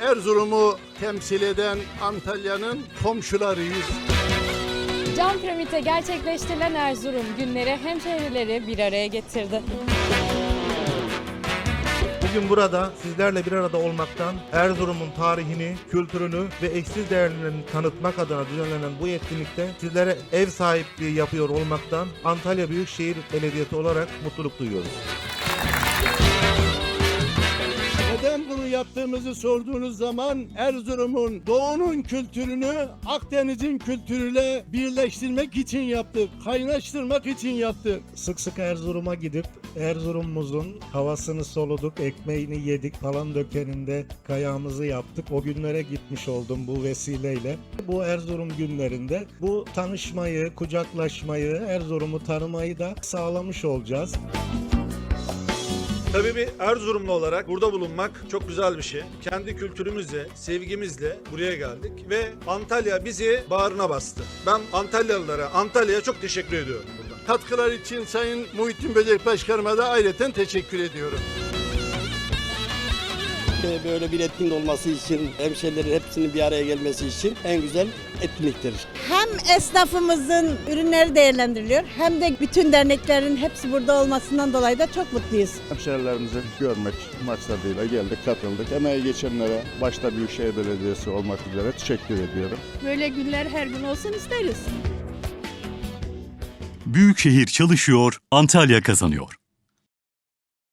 Erzurum'u temsil eden Antalya'nın komşularıyız. Cam Piramit'te gerçekleştirilen Erzurum günleri hemşehrileri bir araya getirdi. Bugün burada sizlerle bir arada olmaktan Erzurum'un tarihini, kültürünü ve eşsiz değerlerini tanıtmak adına düzenlenen bu etkinlikte sizlere ev sahipliği yapıyor olmaktan Antalya Büyükşehir Belediyesi olarak mutluluk duyuyoruz. Neden bunu yaptığımızı sorduğunuz zaman Erzurum'un doğunun kültürünü Akdeniz'in kültürüyle birleştirmek için yaptık, kaynaştırmak için yaptık. Sık sık Erzurum'a gidip Erzurum'umuzun havasını soluduk, ekmeğini yedik falan dökeninde kayağımızı yaptık. O günlere gitmiş oldum bu vesileyle. Bu Erzurum günlerinde bu tanışmayı, kucaklaşmayı, Erzurum'u tanımayı da sağlamış olacağız. Tabii bir Erzurumlu olarak burada bulunmak çok güzel bir şey. Kendi kültürümüzle, sevgimizle buraya geldik ve Antalya bizi bağrına bastı. Ben Antalyalılara, Antalya'ya çok teşekkür ediyorum. Katkılar için Sayın Muhittin Böcek Başkanıma da ayrıca teşekkür ediyorum. Böyle bir etkinlik olması için, hemşehrilerin hepsinin bir araya gelmesi için en güzel etkinliktir. Hem esnafımızın ürünleri değerlendiriliyor hem de bütün derneklerin hepsi burada olmasından dolayı da çok mutluyuz. Hemşehrilerimizi görmek maksadıyla geldik, katıldık. Emeği geçenlere başta Büyükşehir Belediyesi olmak üzere teşekkür ediyorum. Böyle günler her gün olsun isteriz. Büyükşehir çalışıyor, Antalya kazanıyor.